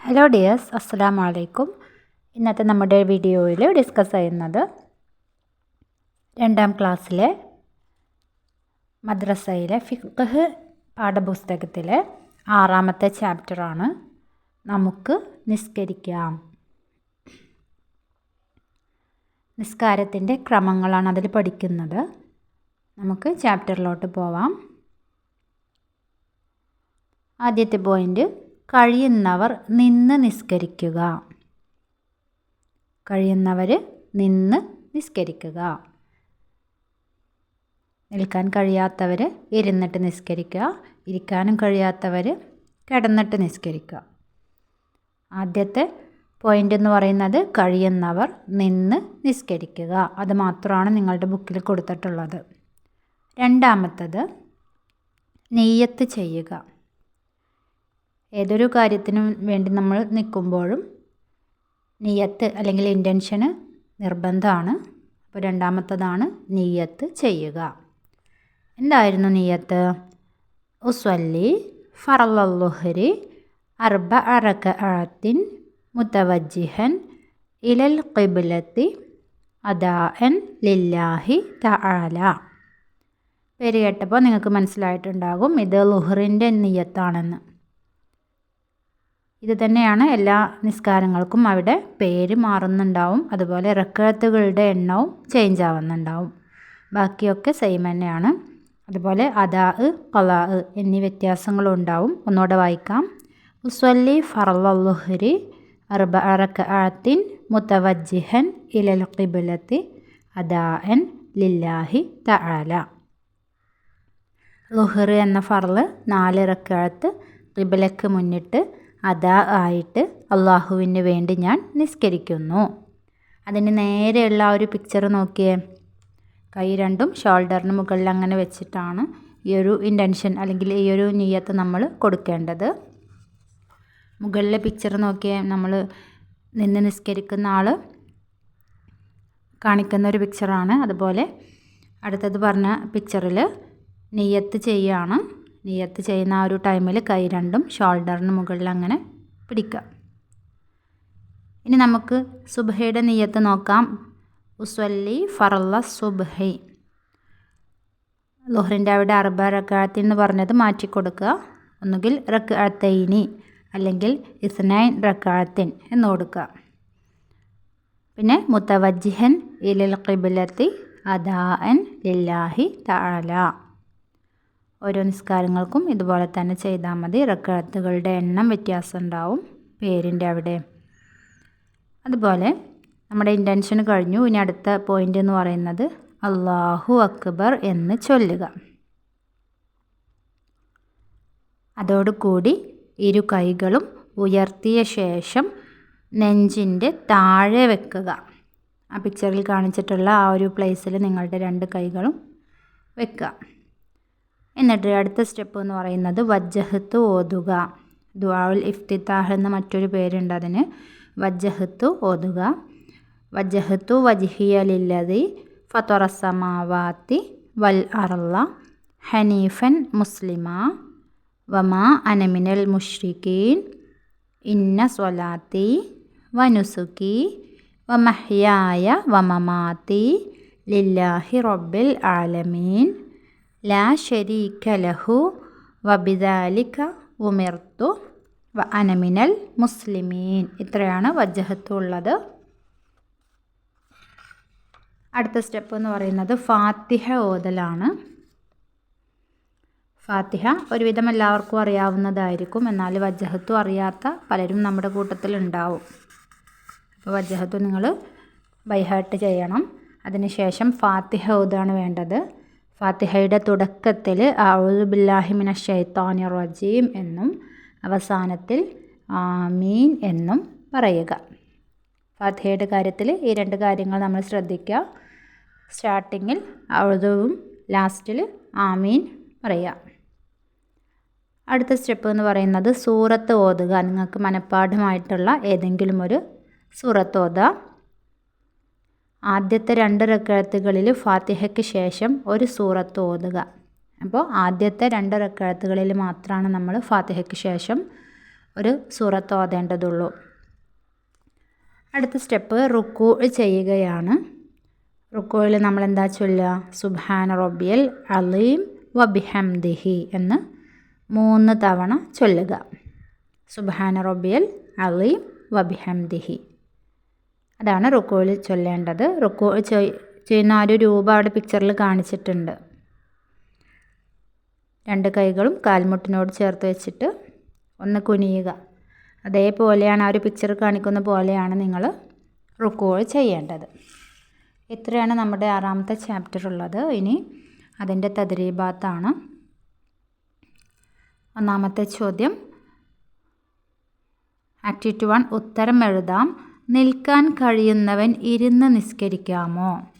Hello dears അസ്സലാമു അലൈക്കും ഇന്നത്തെ നമ്മുടെ വീഡിയോയിൽ ഡിസ്കസ് ചെയ്യുന്നത് രണ്ടാം ക്ലാസ്സിലെ മദ്രസയിലെ ഫിഖ് പാഠപുസ്തകത്തിലെ ആറാമത്തെ ചാപ്റ്ററാണ് നമുക്ക് നിസ്കരിക്കാം. നിസ്കാരത്തിന്റെ ക്രമങ്ങളാണ് അതിൽ പഠിക്കുന്നത്. നമുക്ക് ചാപ്റ്ററിലോട്ട് പോവാം. ആദ്യത്തെ പോയിന്റ് കഴിയുന്നവർ നിന്ന് നിസ്കരിക്കുക. കഴിയുന്നവർ നിന്ന് നിസ്കരിക്കുക. നിൽക്കാൻ കഴിയാത്തവർ ഇരുന്നിട്ട് നിസ്കരിക്കുക. ഇരിക്കാനും കഴിയാത്തവർ കിടന്നിട്ട് നിസ്കരിക്കുക. ആദ്യത്തെ പോയിന്റ് എന്ന് പറയുന്നത് കഴിയുന്നവർ നിന്ന് നിസ്കരിക്കുക. അത് മാത്രമാണ് നിങ്ങളുടെ ബുക്കിൽ കൊടുത്തിട്ടുള്ളത്. രണ്ടാമത്തത് നെയ്യത്ത് ചെയ്യുക. ഏതൊരു കാര്യത്തിനും വേണ്ടി നമ്മൾ നിൽക്കുമ്പോഴും നെയ്യത്ത് അല്ലെങ്കിൽ ഇന്റൻഷന് നിർബന്ധമാണ്. അപ്പോൾ രണ്ടാമത്തതാണ് നെയ്യത്ത് ചെയ്യുക. എന്തായിരുന്നു നെയ്യത്ത് ഉസ്വല്ലി ഫറലുഹരി അർബ അറക്ക അഴത്തിൻ മുത്തവജിഹൻ ഇലൽ കിബിലത്തി അദാഅൻ ലില്ലാഹി തആല. പേര് കേട്ടപ്പോൾ നിങ്ങൾക്ക് മനസ്സിലായിട്ടുണ്ടാകും ഇത് ലുഹറിന്റെ നിയത്താണെന്ന്. ഇത് തന്നെയാണ് എല്ലാ നിസ്കാരങ്ങൾക്കും അവിടെ പേര് മാറുന്നുണ്ടാവും. അതുപോലെ റെക്കേർത്തുകളുടെ എണ്ണവും ചേഞ്ച് ആവുന്നുണ്ടാവും. ബാക്കിയൊക്കെ സെയിം തന്നെയാണ്. അതുപോലെ അദാ കലാ എന്നീ വ്യത്യാസങ്ങളും ഉണ്ടാവും. ഒന്നുകൂടെ വായിക്കാം. ഉസ്വല്ലി ഫറലുഹരി അർബ അറക്കത്തിൻ മുത്തവജിഹൻ ഇലൽ അദാ അദാഅൻ ലില്ലാഹി തആല. ലുഹർ എന്ന ഫറൽ നാല് റക്കാഴത്ത് ഖിബലക്ക് മുന്നിട്ട് അതാ ആയിട്ട് അള്ളാഹുവിന് വേണ്ടി ഞാൻ നിസ്കരിക്കുന്നു. അതിന് നേരെയുള്ള ആ ഒരു പിക്ചർ നോക്കിയേ. കൈ രണ്ടും ഷോൾഡറിന് മുകളിൽ അങ്ങനെ വെച്ചിട്ടാണ് ഈ ഒരു ഇന്റൻഷൻ അല്ലെങ്കിൽ ഈ ഒരു നീയത്ത് നമ്മൾ കൊടുക്കേണ്ടത്. മുകളിലെ പിക്ചർ നോക്കിയേ നമ്മൾ നിന്ന് നിസ്കരിക്കുന്ന ആൾ കാണിക്കുന്ന ഒരു പിക്ചറാണ് അതുപോലെ അടുത്തത് പറഞ്ഞ പിക്ചറിൽ നെയ്യത്ത് ചെയ്യുകയാണ് നിയത്ത് ചെയ്യുന്ന ആ ഒരു ടൈമിൽ കൈ രണ്ടും ഷോൾഡറിന് മുകളിൽ അങ്ങനെ പിടിക്കുക. ഇനി നമുക്ക് സുബഹയുടെ നിയത്ത് നോക്കാം. ഉസ്വല്ലി ഫറല്ല സുബഹി. ലുഹറിന്റെ അവിടെ അർബ റക്കാത്തി എന്ന് പറഞ്ഞത് മാറ്റിക്കൊടുക്കുക ഒന്നുകിൽ റക്കാത്തൈനി അല്ലെങ്കിൽ ഇസ്നൈൻ റക്കാത്തിൻ എന്ന് കൊടുക്കുക. പിന്നെ മുത്തവജിഹൻ ഇലിൽ ഖിബിലത്തി അദാഅൻ ലില്ലാഹി തആല. ഓരോ നിസ്കാരങ്ങൾക്കും ഇതുപോലെ തന്നെ ചെയ്താൽ മതി. റക്കഴത്തുകളുടെ എണ്ണം വ്യത്യാസം ഉണ്ടാവും പേരിന്റെ അവിടെ. അതുപോലെ നമ്മുടെ ഇന്റൻഷൻ കഴിഞ്ഞു. ഇനി അടുത്ത പോയിന്റ് എന്ന് പറയുന്നത് അള്ളാഹു അക്ബർ എന്ന് ചൊല്ലുക. അതോടുകൂടി ഇരു കൈകളും ഉയർത്തിയ ശേഷം നെഞ്ചിന്റെ താഴെ വെക്കുക. ആ പിക്ചറിൽ കാണിച്ചിട്ടുള്ള ആ ഒരു പ്ലേസിൽ നിങ്ങളുടെ രണ്ട് കൈകളും വെക്കുക. എന്നിട്ട് അടുത്ത സ്റ്റെപ്പ് എന്ന് പറയുന്നത് വജ്ജഹത്ത് ഓതുക. ദുആഉൽ ഇഫ്തിത്താഹ് എന്ന മറ്റൊരു പേരുണ്ട് അതിന്. വജ്ജഹത്ത് ഓതുക. വജ്ജഹത്തു വജിഹിയലില്ലതി ലില്ലതി ഫതൊറസമാവാത്തി വൽ അർള ഹനീഫൻ മുസ്ലിമ വമാ അനമിനൽ മുഷ്രിഖീൻ ഇന്ന സ്വലാത്തി വനുസുക്കി വമഹ്യായ വമമാത്തി ലില്ലാഹി റബ്ബിൽ ആലമീൻ ലാ ഷരീഖ ലഹു വബിദാലിക ഉമിർത്തു വ അനമിനൽ മുസ്ലിമീൻ. ഇത്രയാണ് വജഹത്തുള്ളത് അടുത്ത സ്റ്റെപ്പ് എന്ന് പറയുന്നത് ഫാത്തിഹ ഓതലാണ്. ഫാത്തിഹ ഒരുവിധം എല്ലാവർക്കും അറിയാവുന്നതായിരിക്കും. എന്നാൽ വജഹത്തു അറിയാത്ത പലരും നമ്മുടെ കൂട്ടത്തിൽ ഉണ്ടാവും അപ്പോൾ വജഹത്തു നിങ്ങൾ ബൈഹാർട്ട് ചെയ്യണം. അതിനുശേഷം ഫാത്തിഹ ഓതാണ് വേണ്ടത്. ഫാത്തിഹയുടെ തുടക്കത്തിൽ ബില്ലാഹിമിന ഷൈത്താനി റജീം എന്നും അവസാനത്തിൽ ആമീൻ എന്നും പറയുക. ഫാത്തിഹയുടെ കാര്യത്തിൽ ഈ രണ്ട് കാര്യങ്ങൾ നമ്മൾ ശ്രദ്ധിക്കുക. സ്റ്റാർട്ടിങ്ങിൽ ഔദുവും ലാസ്റ്റിൽ ആമീൻ പറയുക. അടുത്ത സ്റ്റെപ്പ് എന്ന് പറയുന്നത് സൂറത്ത് ഓതുക. നിങ്ങൾക്ക് മനഃപ്പാഠമായിട്ടുള്ള ഏതെങ്കിലും ഒരു സൂറത്ത് ഓതുക ആദ്യത്തെ രണ്ട് റക്കഴത്തുകളിൽ ഫാത്തിഹയ്ക്ക് ശേഷം ഒരു സൂറത്ത് ഓതുക. അപ്പോൾ ആദ്യത്തെ രണ്ട് റക്കഴത്തുകളിൽ മാത്രമാണ് നമ്മൾ ഫാത്തിഹയ്ക്ക് ശേഷം ഒരു സൂറത്ത് ഓതേണ്ടതുള്ളൂ. അടുത്ത സ്റ്റെപ്പ് റുക്കു ചെയ്യുകയാണ്. റുക്കോയിൽ നമ്മൾ എന്താ ചൊല്ലുക? സുബാൻ റബ്ബിയൽ അലീം വബിഹംദിഹി എന്ന് മൂന്ന് തവണ ചൊല്ലുക. സുബാൻ റബ്ബിയൽ അലീം വബിഹംദിഹി. അതാണ് റുക്കോയിൽ ചൊല്ലേണ്ടത്. റുക്കോ ചെയ്യുന്ന ആ ഒരു രൂപം അവിടെ പിക്ചറിൽ കാണിച്ചിട്ടുണ്ട്. രണ്ട് കൈകളും കാൽമുട്ടിനോട് ചേർത്ത് വെച്ചിട്ട് ഒന്ന് കുനിയുക. അതേപോലെയാണ് ആ ഒരു പിക്ചർ കാണിക്കുന്ന പോലെയാണ് നിങ്ങൾ റുക്കോൾ ചെയ്യേണ്ടത്. ഇത്രയാണ് നമ്മുടെ ആറാമത്തെ ചാപ്റ്റർ ഉള്ളത്. ഇനി അതിന്റെ തദ്രീബാത്താണ്. ഒന്നാമത്തെ ചോദ്യം. ആക്ടിവിറ്റി വൺ ഉത്തരം എഴുതാം. നിൽക്കാൻ കഴിയുന്നവൻ ഇരുന്ന് നിസ്കരിക്കാമോ?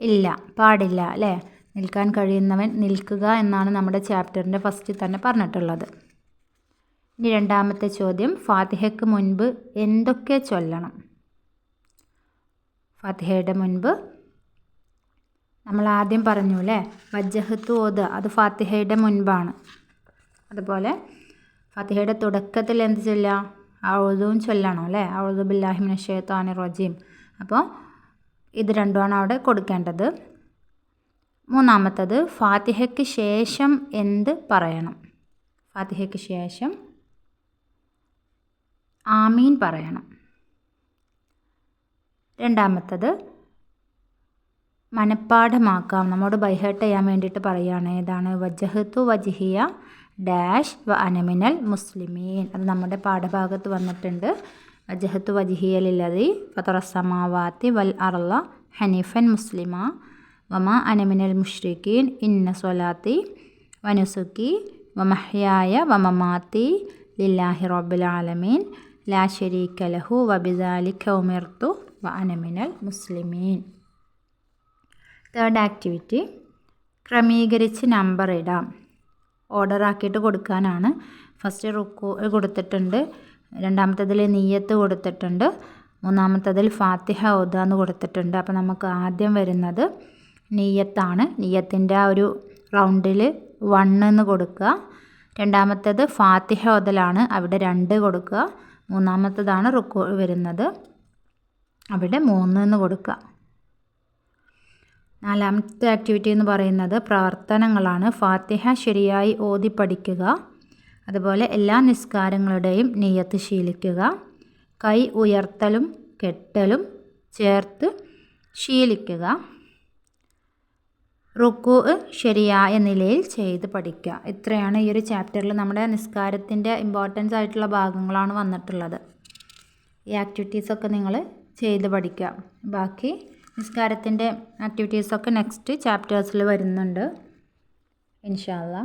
ഇല്ല പാടില്ല അല്ലേ? നിൽക്കാൻ കഴിയുന്നവൻ നിൽക്കുക എന്നാണ് നമ്മുടെ ചാപ്റ്ററിന്റെ ഫസ്റ്റിൽ തന്നെ പറഞ്ഞിട്ടുള്ളത്. ഇനി രണ്ടാമത്തെ ചോദ്യം ഫാത്തിഹയ്ക്ക് മുൻപ് എന്തൊക്കെ ചൊല്ലണം? ഫാത്തിഹയുടെ മുൻപ് നമ്മൾ ആദ്യം പറഞ്ഞു അല്ലേ? വജ്ജഹത്ത് ഓത് അത് ഫാത്തിഹയുടെ മുൻപാണ്. അതുപോലെ ഫാത്തിഹയുടെ തുടക്കത്തിൽ എന്ത് ചൊല്ലാം ഔദുവും ചൊല്ലണം അല്ലേ? അഴുതു ബില്ലാഹിമിന് ഷേത്താനി റജീം. അപ്പോൾ ഇത് രണ്ടുമാണ് അവിടെ കൊടുക്കേണ്ടത്. മൂന്നാമത്തത് ഫാത്തിഹയ്ക്ക് ശേഷം എന്ത് പറയണം? ഫാത്തിഹയ്ക്ക് ശേഷം ആമീൻ പറയണം. രണ്ടാമത്തത് മനഃപ്പാഠമാക്കാം. നമ്മോട് ബൈഹേർട്ട് ചെയ്യാൻ വേണ്ടിയിട്ട് പറയുകയാണ്. ഏതാണ്? വജഹത്തു വജിഹിയ ഡാഷ് വ അനമിനൽ മുസ്ലിമീൻ. അത് നമ്മുടെ പാഠഭാഗത്ത് വന്നിട്ടുണ്ട്. വജഹത്തു വജിഹിയലില്ലതി ഫത്തറസമാവാത്തി വൽ അർല ഹനീഫൻ മുസ്ലിമ. വമ അനമിനൽ മുഷ്രിഖീൻ ഇന്ന സൊലാത്തി വനുസുക്കി വമഹ്യായ വമമാത്തി ലില്ലാഹി റബ്ബിൽ ആലമീൻ. ലാ ഷരീക ലഹു വബിദാലിക ഉമിർത്തു വ അനമിനൽ മുസ്ലിമീൻ. Third activity. ക്രമീകരിച്ച് നമ്പർ ഇടാം. ഓർഡർ ആക്കിയിട്ട് കൊടുക്കാനാണ്. ഫസ്റ്റ് റുക്കു കൊടുത്തിട്ടുണ്ട്. രണ്ടാമത്തതിൽ നീയത്ത് കൊടുത്തിട്ടുണ്ട്. മൂന്നാമത്തതിൽ ഫാത്തിഹ എന്ന് കൊടുത്തിട്ടുണ്ട്. അപ്പോൾ നമുക്ക് ആദ്യം വരുന്നത് നീയത്താണ് നീയത്തിന്റെ ആ ഒരു റൗണ്ടിൽ വൺ എന്ന് കൊടുക്കുക. രണ്ടാമത്തേത് ഫാത്തിഹ ഓതലാണ് അവിടെ രണ്ട് കൊടുക്കുക. മൂന്നാമത്തതാണ് റുക്കു വരുന്നത്. അവിടെ മൂന്ന് എന്ന് കൊടുക്കുക. നാലാമത്തെ ആക്ടിവിറ്റി എന്ന് പറയുന്നത് പ്രവർത്തനങ്ങളാണ്. ഫാത്തിഹ ശരിയായി ഓതി പഠിക്കുക അതുപോലെ എല്ലാ നിസ്കാരങ്ങളുടെയും നെയ്യത്ത് ശീലിക്കുക. കൈ ഉയർത്തലും കെട്ടലും ചേർത്ത് ശീലിക്കുക. റുക്കു ശരിയായ നിലയിൽ ചെയ്ത് പഠിക്കുക. ഇത്രയാണ് ഈ ഒരു ചാപ്റ്ററിൽ നമ്മുടെ നിസ്കാരത്തിന്റെ ഇമ്പോർട്ടൻസ് ആയിട്ടുള്ള ഭാഗങ്ങളാണ് വന്നിട്ടുള്ളത്. ഈ ആക്ടിവിറ്റീസൊക്കെ നിങ്ങൾ ചെയ്ത് പഠിക്കുക. ബാക്കി നിസ്കാരത്തിന്റെ ആക്ടിവിറ്റീസൊക്കെ നെക്സ്റ്റ് ചാപ്റ്റേഴ്സിൽ വരുന്നുണ്ട്. ഇൻഷാല്ല